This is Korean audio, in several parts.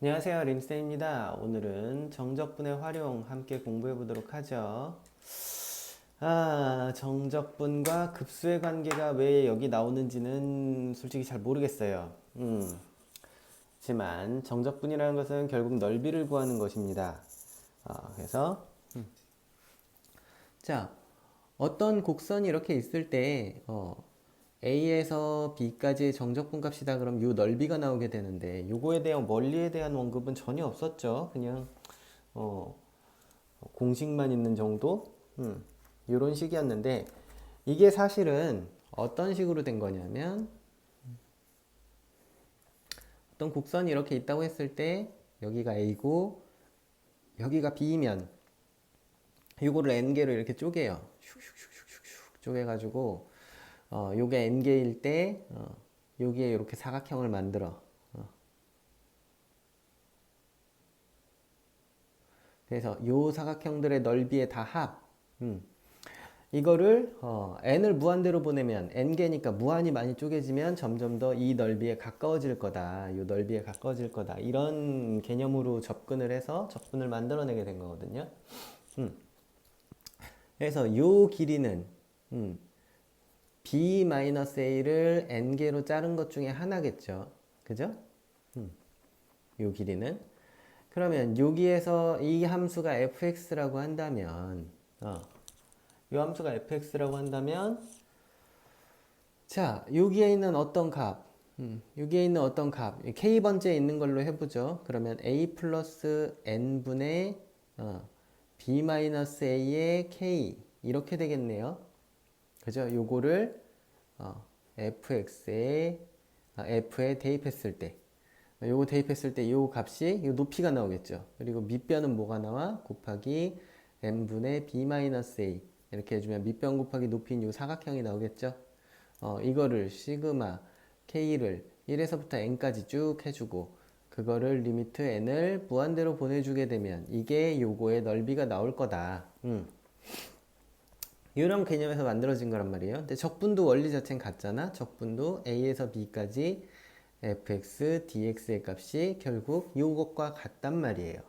안녕하세요 림쌤입니다. 오늘은 정적분의 활용 함께 공부해 보도록 하죠. 아 정적분과 급수의 관계가 왜 여기 나오는지는 솔직히 잘 모르겠어요. 음. 하지만 정적분이라는 것은 결국 넓이를 구하는 것입니다. 아, 그래서 음. 자 어떤 곡선이 이렇게 있을 때 어, A에서 B까지의 정적분 값이다 그럼 요 넓이가 나오게 되는데 요거에 대한 원리에 대한 언급은 전혀 없었죠. 그냥 어, 공식만 있는 정도 음, 요런 식이었는데 이게 사실은 어떤 식으로 된 거냐면 어떤 곡선이 이렇게 있다고 했을 때 여기가 A고 여기가 B면 요거를 N개로 이렇게 쪼개요. 슉슉슉슉슉 쪼개가지고 어, 요게 n개일 때 어, 여기에 이렇게 사각형을 만들어. 어. 그래서 요 사각형들의 넓이의 다 합. 음. 이거를 어, n을 무한대로 보내면 n개니까 무한히 많이 쪼개지면 점점 더 이 넓이에 가까워질 거다. 요 넓이에 가까워질 거다. 이런 개념으로 접근을 해서 접근을 만들어내게 된 거거든요. 음. 그래서 요 길이는 음, b-a를 n개로 자른 것 중에 하나겠죠. 그죠? 음. 요 길이는. 그러면 여기에서 이 함수가 fx라고 한다면, 어, 이 함수가 fx라고 한다면, 자, 여기에 있는 어떤 값, 음, 여기에 있는 어떤 값, k번째에 있는 걸로 해보죠. 그러면 a 플러스 n분의 어, b-a의 k 이렇게 되겠네요. 그죠? 요거를 어, fx에 아, f에 대입했을 때 요거 대입했을 때 요 값이 요 높이가 나오겠죠. 그리고 밑변은 뭐가 나와? 곱하기 n분의 b-a 이렇게 해주면 밑변 곱하기 높이인 요 사각형이 나오겠죠. 어, 이거를 시그마 k를 1에서부터 n까지 쭉 해주고 그거를 리미트 n을 무한대로 보내주게 되면 이게 요거의 넓이가 나올 거다. 음. 이런 개념에서 만들어진 거란 말이에요. 근데 적분도 원리 자체는 같잖아. 적분도 a에서 b까지 fx, dx의 값이 결국 이것과 같단 말이에요.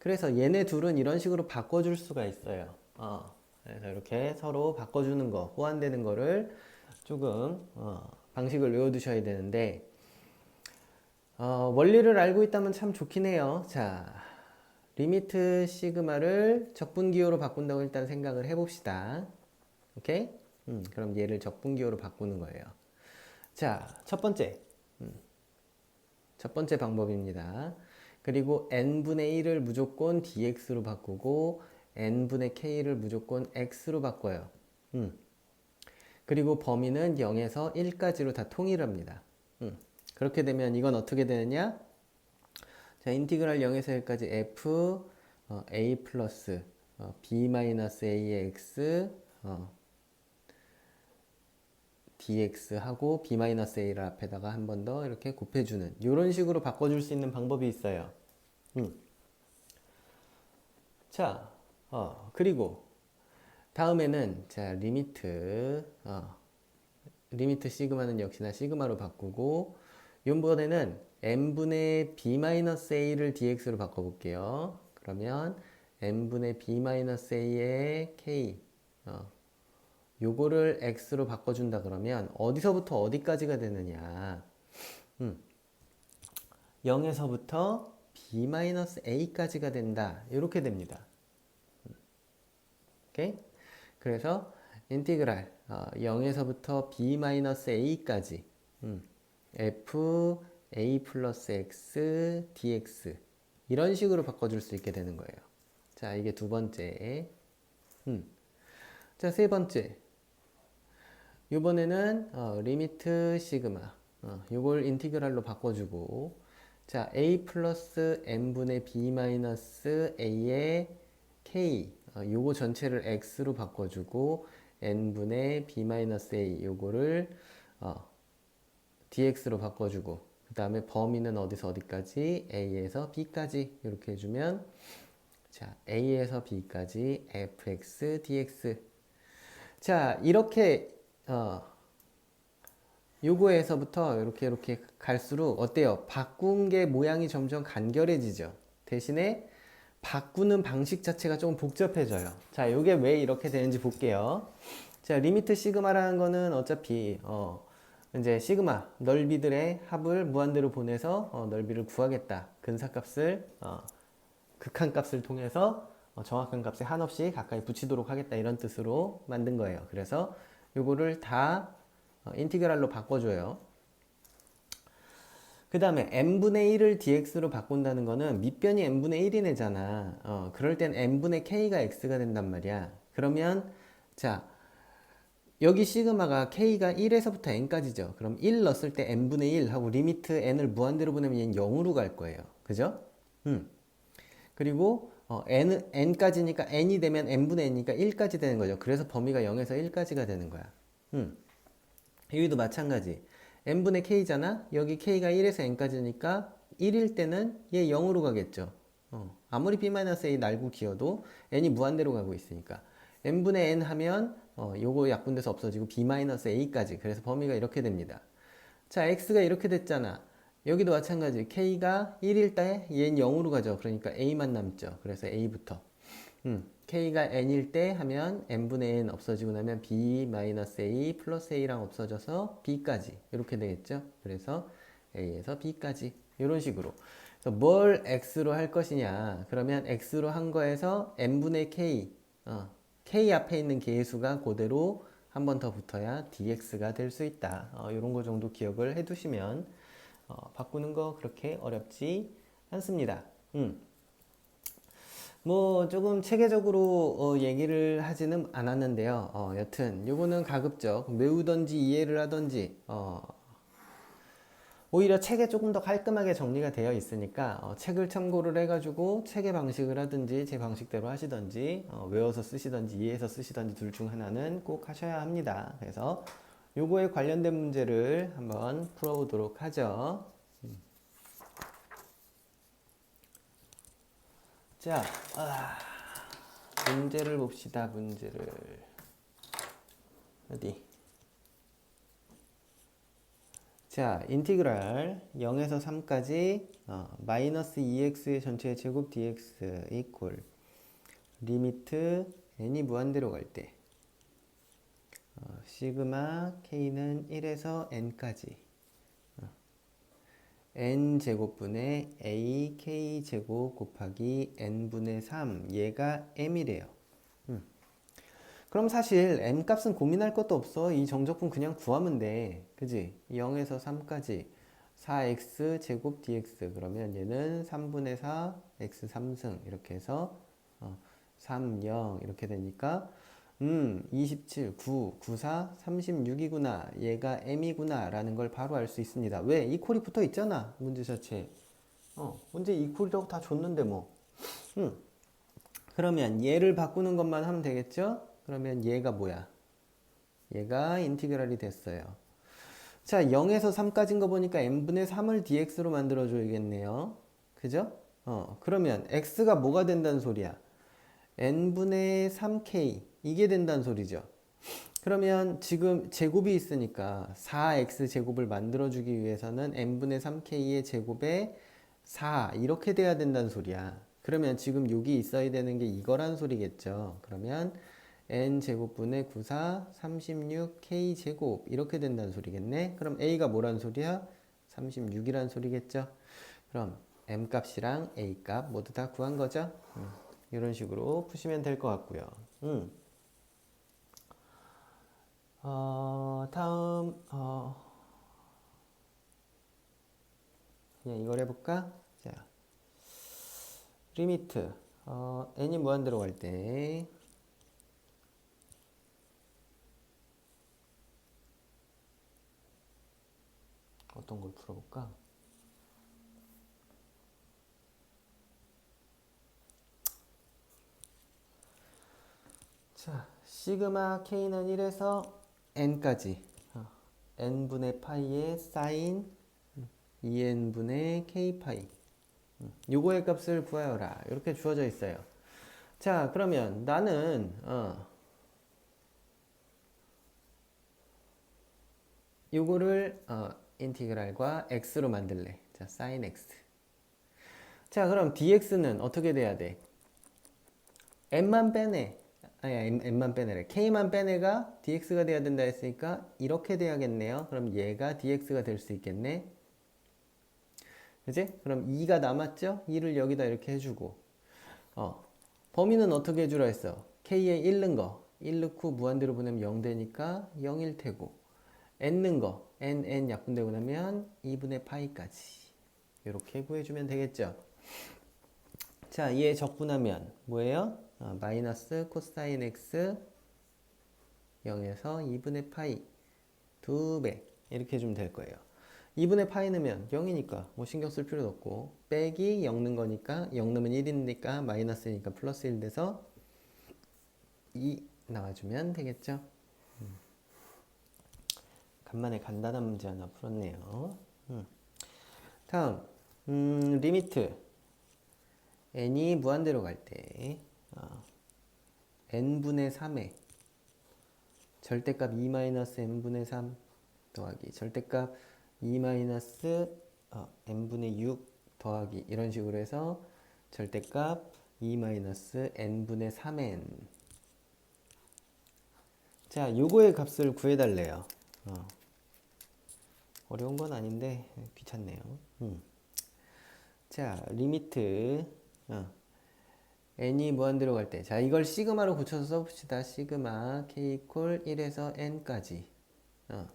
그래서 얘네 둘은 이런 식으로 바꿔줄 수가 있어요. 어, 그래서 이렇게 서로 바꿔주는 거, 호환되는 거를 조금 어, 방식을 외워두셔야 되는데 어, 원리를 알고 있다면 참 좋긴 해요. 자, 리미트 시그마를 적분기호로 바꾼다고 일단 생각을 해봅시다. 오케이? 음, 그럼 얘를 적분기호로 바꾸는 거예요. 자, 첫 번째. 음, 첫 번째 방법입니다. 그리고 n분의 1을 무조건 dx로 바꾸고 n분의 k를 무조건 x로 바꿔요. 음. 그리고 범위는 0에서 1까지로 다 통일합니다. 음. 그렇게 되면 이건 어떻게 되느냐? 자, 인티그랄 0에서 1까지 f 어, a 플러스 어, b 마이너스 a의 x 어, dx하고 b-a를 앞에다가 한 번 더 이렇게 곱해주는 이런 식으로 바꿔줄 수 있는 방법이 있어요. 음. 자, 어, 그리고 다음에는 자 리미트 어, 리미트 시그마는 역시나 시그마로 바꾸고 이번에는 n분의 b-a를 dx로 바꿔볼게요. 그러면 n분의 b-a의 k 어, 요거를 x로 바꿔준다 그러면 어디서부터 어디까지가 되느냐? 음, 0에서부터 b-a까지가 된다. 이렇게 됩니다. 오케이? 그래서 인티그랄 어, 0에서부터 b-a까지. 음, f a 플러스 x dx 이런 식으로 바꿔줄 수 있게 되는 거예요. 자 이게 두 번째. 음. 자세 번째 이번에는 어, 리미트 시그마. 어, 이걸 인티그랄로 바꿔주고. 자 a 플러스 n분의 b 마이너스 a의 k. 어, 요거 전체를 x로 바꿔주고 n분의 b 마이너스 a 요거를 어, dx로 바꿔주고. 그 다음에 범위는 어디서 어디까지? A에서 b까지 이렇게 해주면 자 a에서 b까지 fx dx 자 이렇게 어, 요거에서부터 이렇게 이렇게 갈수록 어때요? 바꾼 게 모양이 점점 간결해지죠. 대신에 바꾸는 방식 자체가 조금 복잡해져요. 자, 요게 왜 이렇게 되는지 볼게요. 자, 리미트 시그마라는 거는 어차피 어 이제 시그마 넓이들의 합을 무한대로 보내서 어, 넓이를 구하겠다. 근사값을 어, 극한값을 통해서 어, 정확한 값에 한없이 가까이 붙이도록 하겠다 이런 뜻으로 만든 거예요. 그래서 요거를 다 어, 인티그랄로 바꿔줘요. 그 다음에 n분의 1을 dx로 바꾼다는 거는 밑변이 n분의 1인 애잖아. 어, 그럴 땐 n분의 k가 x가 된단 말이야. 그러면 자 여기 시그마가 k가 1에서부터 n까지죠. 그럼 1 넣었을 때 n분의 1 하고 리미트 n을 무한대로 보내면 얘는 0으로 갈 거예요. 그죠? 음. 그리고 어, n, n까지니까 n이 되면 n분의 n이니까 1까지 되는 거죠. 그래서 범위가 0에서 1까지가 되는 거야. 음. 여기도 마찬가지. n분의 k잖아? 여기 k가 1에서 n까지니까 1일 때는 얘 0으로 가겠죠. 어, 아무리 b-a 날고 기어도 n이 무한대로 가고 있으니까. n분의 n 하면 어, 요거 약분돼서 없어지고 b-a까지. 그래서 범위가 이렇게 됩니다. 자, x가 이렇게 됐잖아. 여기도 마찬가지. k가 1일 때 얘는 0으로 가죠. 그러니까 a만 남죠. 그래서 a부터. 음, k가 n일 때 하면 n분의 n 없어지고 나면 b-a 플러스 a랑 없어져서 b까지 이렇게 되겠죠. 그래서 a에서 b까지 이런 식으로. 그래서 뭘 x로 할 것이냐. 그러면 x로 한 거에서 n분의 k, 어, k 앞에 있는 개수가 그대로 한 번 더 붙어야 dx가 될 수 있다. 어, 이런 거 정도 기억을 해두시면 어, 바꾸는 거 그렇게 어렵지 않습니다. 음. 뭐 조금 체계적으로 어, 얘기를 하지는 않았는데요. 어, 여튼 요거는 가급적 외우던지 이해를 하던지 어, 오히려 책에 조금 더 깔끔하게 정리가 되어 있으니까 어, 책을 참고를 해가지고 책의 방식을 하든지 제 방식대로 하시든지 어, 외워서 쓰시든지 이해해서 쓰시든지 둘 중 하나는 꼭 하셔야 합니다. 그래서 요거에 관련된 문제를 한번 풀어보도록 하죠. 음. 자, 아, 문제를 봅시다. 문제를 어디? 자, 인티그랄 0에서 3까지 어, 마이너스 2x의 전체 제곱 dx 이퀄 리미트 n이 무한대로 갈 때 어, 시그마 k는 1에서 n까지 어, n 제곱분의 a k 제곱 곱하기 n분의 3 얘가 m이래요. 음. 그럼 사실 m 값은 고민할 것도 없어. 이 정적분 그냥 구하면 돼. 그지? 0에서 3까지 4x 제곱 dx 그러면 얘는 3분의 4 x 3승 이렇게 해서 어, 3, 0 이렇게 되니까 음, 27, 9, 94, 36이구나. 얘가 m이구나. 라는 걸 바로 알 수 있습니다. 왜? 이퀄이 붙어 있잖아. 문제 자체. 어, 문제 이퀄이라고 다 줬는데 뭐. 음. 그러면 얘를 바꾸는 것만 하면 되겠죠? 그러면 얘가 뭐야? 얘가 인티그랄이 됐어요. 자, 0에서 3까지인 거 보니까 n분의 3을 dx로 만들어줘야겠네요. 그죠? 어, 그러면 x가 뭐가 된다는 소리야? n분의 3k 이게 된다는 소리죠. 그러면 지금 제곱이 있으니까 4x 제곱을 만들어주기 위해서는 n분의 3k의 제곱에 4 이렇게 돼야 된다는 소리야. 그러면 지금 여기 있어야 되는 게 이거란 소리겠죠. 그러면 n 제곱분의 94, 36k 제곱 이렇게 된다는 소리겠네. 그럼 a가 뭐란 소리야? 36이란 소리겠죠. 그럼 m 값이랑 a 값 모두 다 구한 거죠. 음, 이런 식으로 푸시면 될 것 같고요. 음. 어, 다음 어, 그냥 이걸 해볼까? 자, 리미트 어, n이 무한대로 갈 때 어떤 걸 풀어볼까? 자, 시그마 k는 1에서 n까지 어, n분의 파이의 사인 2n분의 k 파이 음, 요거의 값을 구하여라 이렇게 주어져 있어요. 자, 그러면 나는 어, 요거를 어, 인티그랄과 x로 만들래. 자, sin x. 자, 그럼 dx는 어떻게 돼야 돼? m만 빼내. 아니, m, m만 빼내래. k만 빼내가 dx가 돼야 된다 했으니까 이렇게 돼야겠네요. 그럼 얘가 dx가 될 수 있겠네. 그지? 그럼 2가 남았죠? 2를 여기다 이렇게 해주고 어, 범위는 어떻게 해주라 했어? k에 1 넣은 거 1 넣고 무한대로 보내면 0 되니까 0일 테고 n 넣은 거 n, n 약분되고 나면 2분의 파이까지 이렇게 구해주면 되겠죠? 자, 얘 적분하면 뭐예요? 어, 마이너스 코사인 x 0에서 2분의 파이 2배 이렇게 해주면 될 거예요. 2분의 파이 넣으면 0이니까 뭐 신경 쓸 필요도 없고 빼기 0 넣은 거니까 0 넣으면 1이니까 마이너스니까 플러스 1 돼서 2 나와주면 되겠죠. 음. 간만에 간단한 문제 하나 풀었네요. 음. 다음 음, 리미트 n이 무한대로 갈때 어, n분의 3에 절대값 2-n분의 3 더하기 절대값 2 마이너스 어, n분의 6 더하기 이런 식으로 해서 절대값 2 마이너스 n분의 3n 자 요거의 값을 구해달래요 어. 어려운 건 아닌데 귀찮네요 음. 자 리미트 어. N이 무한대로 갈 때 자 이걸 시그마로 고쳐서 써봅시다 시그마 k 이퀄 1에서 n까지 어.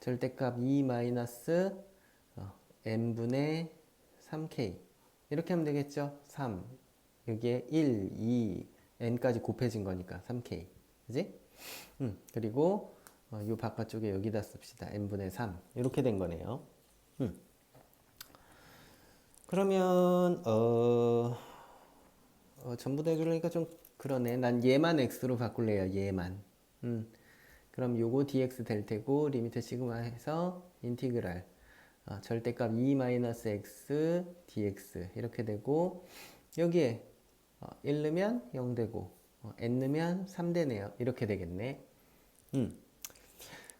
절대값 2 마이너스 어, n분의 3k 이렇게 하면 되겠죠? 3 여기에 1, 2, n까지 곱해진 거니까 3k 그지? 음, 그리고 어, 요 바깥쪽에 여기다 씁시다 n분의 3 이렇게 된 거네요 음. 그러면 어, 어, 전부 다 해주려니까 좀 그러네. 난 얘만 x로 바꿀래요 얘만. 음. 그럼 요거 dx 될 테고 리미트 시그마 해서 인티그랄. 어, 절대값 2 마이너스 x dx. 이렇게 되고 여기에 어, 1 넣으면 0 되고 어, n 넣으면 3 되네요. 이렇게 되겠네. 음.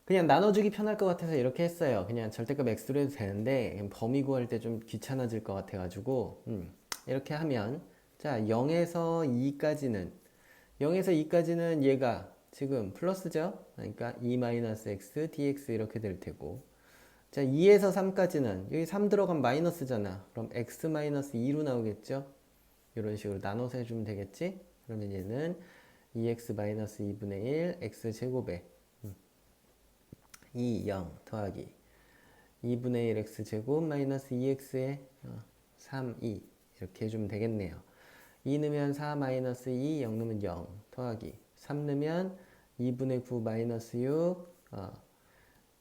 그냥 나눠주기 편할 것 같아서 이렇게 했어요. 그냥 절대값 x로 해도 되는데 범위 구할 때 좀 귀찮아질 것 같아 가지고 음. 이렇게 하면 자 0에서 2까지는 0에서 2까지는 얘가 지금 플러스죠? 그러니까 2-x dx 이렇게 될 테고 자 2에서 3까지는 여기 3 들어간 마이너스잖아 그럼 x-2로 나오겠죠? 이런 식으로 나눠서 해주면 되겠지? 그러면 얘는 2x-2분의 1 x제곱에 음. 2, 0 더하기 2분의 1 x제곱 마이너스 2x에 어, 3, 2 이렇게 해주면 되겠네요 2 넣으면 4 마이너스 2, 0 넣으면 0 더하기 3 넣으면 2분의 9 마이너스 6 어,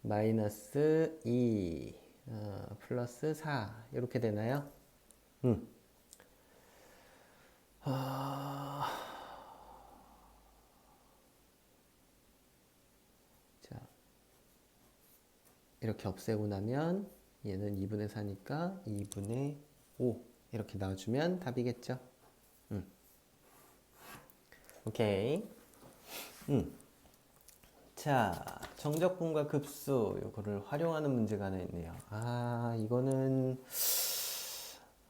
마이너스 2 어, 플러스 4 이렇게 되나요? 음. 아... 자 이렇게 없애고 나면 얘는 2분의 4니까 2분의 5 이렇게 나와주면 답이겠죠? 음. 오케이. 음. 자, 정적분과 급수 요거를 활용하는 문제가 하나 있네요. 아, 이거는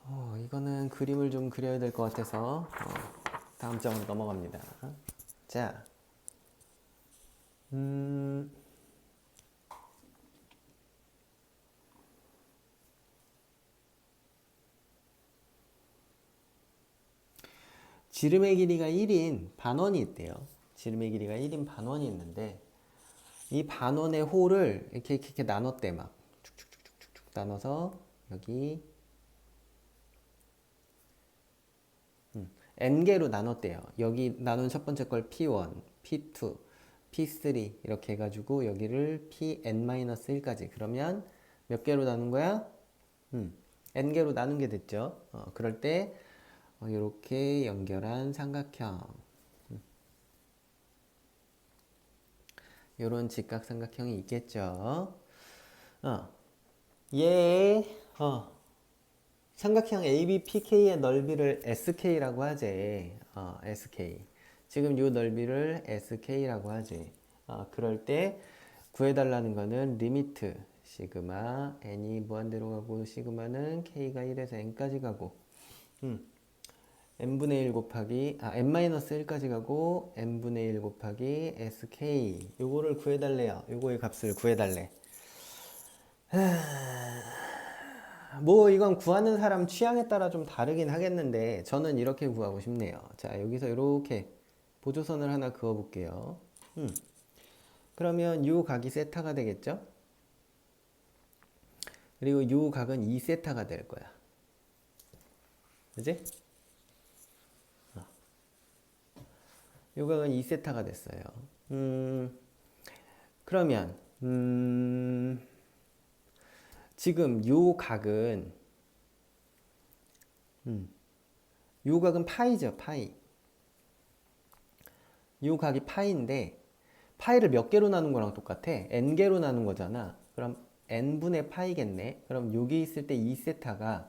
어, 이거는 그림을 좀 그려야 될 것 같아서 어, 다음 장으로 넘어갑니다. 자, 음. 지름의 길이가 1인 반원이 있대요. 지름의 길이가 1인 반원이 있는데 이 반원의 홀을 이렇게 이렇게, 이렇게 나눴대 막 쭉쭉쭉쭉쭉 나눠서 여기 음, n개로 나눴대요. 여기 나눈 첫 번째 걸 p1, p2, p3 이렇게 해가지고 여기를 pn-1까지 그러면 몇 개로 나눈 거야? 음, n개로 나눈 게 됐죠. 어, 그럴 때 어, 이렇게 연결한 삼각형 이런 직각삼각형이 있겠죠. 어, 얘 어, 삼각형 ABPK의 넓이를 SK라고 하지. 어, SK. 지금 이 넓이를 SK라고 하지. 어, 그럴 때 구해달라는 거는 리미트 시그마 n이 무한대로 가고 시그마는 k가 1에서 n까지 가고 음. N분의 1 곱하기 아 n-1까지 가고 n분의 1 곱하기 sk 요거를 구해달래요. 요거의 값을 구해달래. 뭐 이건 구하는 사람 취향에 따라 좀 다르긴 하겠는데 저는 이렇게 구하고 싶네요. 자 여기서 이렇게 보조선을 하나 그어 볼게요. 음. 그러면 요 각이 세타가 되겠죠? 그리고 요 각은 2세타가 될 거야. 그지? 요 각은 2세타가 됐어요. 음, 그러면, 음, 지금 요 각은, 음, 요 각은 파이죠, 파이. 요 각이 파이인데, 파이를 몇 개로 나눈 거랑 똑같아. n개로 나눈 거잖아. 그럼 n분의 파이겠네. 그럼 여기 있을 때 2세타가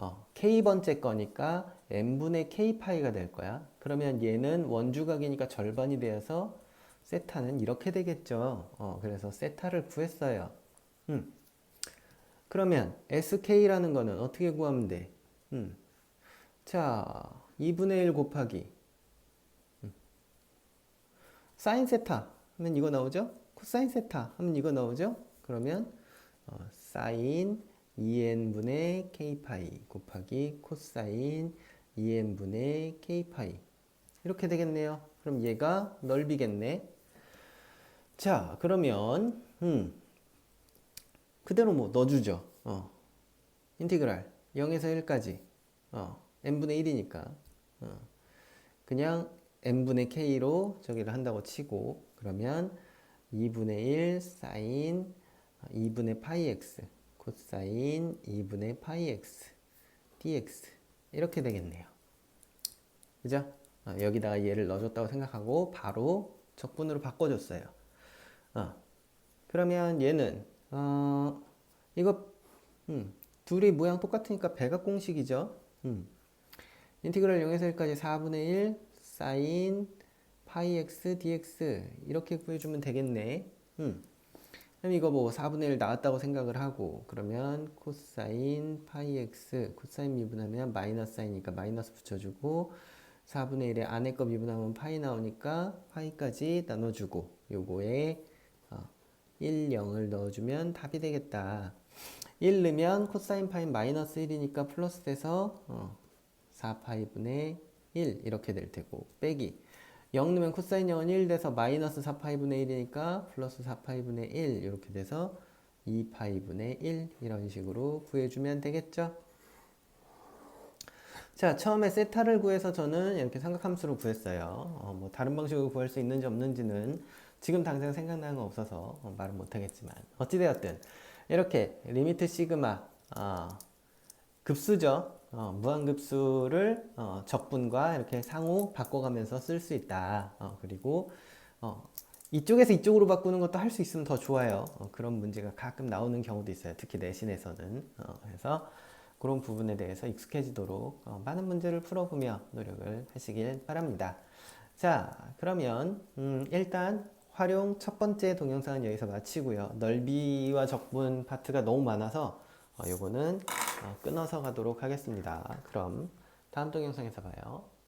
어, k번째 거니까 n분의 k파이가 될 거야. 그러면 얘는 원주각이니까 절반이 되어서 세타는 이렇게 되겠죠. 어, 그래서 세타를 구했어요. 음. 그러면 sk라는 거는 어떻게 구하면 돼? 음. 자, 2분의 1 곱하기 음. 사인 세타 하면 이거 나오죠? 코사인 세타 하면 이거 나오죠? 그러면 어, 사인 2n분의 k파이 곱하기 코사인 2n분의 k파이 이렇게 되겠네요. 그럼 얘가 넓이겠네. 자, 그러면 음, 그대로 뭐 넣어주죠. 어, 인티그랄 0에서 1까지 어, n분의 1이니까 어, 그냥 n분의 k로 저기를 한다고 치고 그러면 2분의 1 사인 2분의 파이 x 코사인 2분의 파이 x dx 이렇게 되겠네요. 그죠? 어, 여기다가 얘를 넣어줬다고 생각하고 바로 적분으로 바꿔줬어요. 어, 그러면 얘는 어, 이거 음, 둘이 모양 똑같으니까 배각 공식이죠. 음. 인티그랄 0에서 1까지 4분의 1 사인 파이 x dx 이렇게 구해주면 되겠네. 음. 그럼 이거 뭐 4분의 1 나왔다고 생각을 하고 그러면 코사인 파이 x 코사인 미분하면 마이너스 사이니까 마이너스 붙여주고 4분의 1에 안에 거 미분하면 파이 나오니까 파이까지 나눠주고 요거에 어, 1, 0을 넣어주면 답이 되겠다. 1 넣으면 코사인 파이 마이너스 1이니까 플러스 돼서 어, 4파이분의 1 이렇게 될 테고 빼기 0 넣으면 코사인 0은 1 돼서 마이너스 4파이분의 1이니까 플러스 4파이분의 1 이렇게 돼서 2파이분의 1 이런 식으로 구해주면 되겠죠? 자 처음에 세타를 구해서 저는 이렇게 삼각함수로 구했어요. 어, 뭐 다른 방식으로 구할 수 있는지 없는지는 지금 당장 생각나는 건 없어서 어, 말은 못하겠지만. 어찌되었든 이렇게 리미트 시그마 어, 급수죠 어, 무한급수를 어, 적분과 이렇게 상호 바꿔가면서 쓸 수 있다. 어, 그리고 어, 이쪽에서 이쪽으로 바꾸는 것도 할 수 있으면 더 좋아요. 어, 그런 문제가 가끔 나오는 경우도 있어요. 특히 내신에서는. 어, 그래서 그런 부분에 대해서 익숙해지도록 어, 많은 문제를 풀어보며 노력을 하시길 바랍니다. 자, 그러면 음, 일단 활용 첫 번째 동영상은 여기서 마치고요. 넓이와 적분 파트가 너무 많아서 어, 요거는 어, 끊어서 가도록 하겠습니다. 그럼 다음 동영상에서 봐요.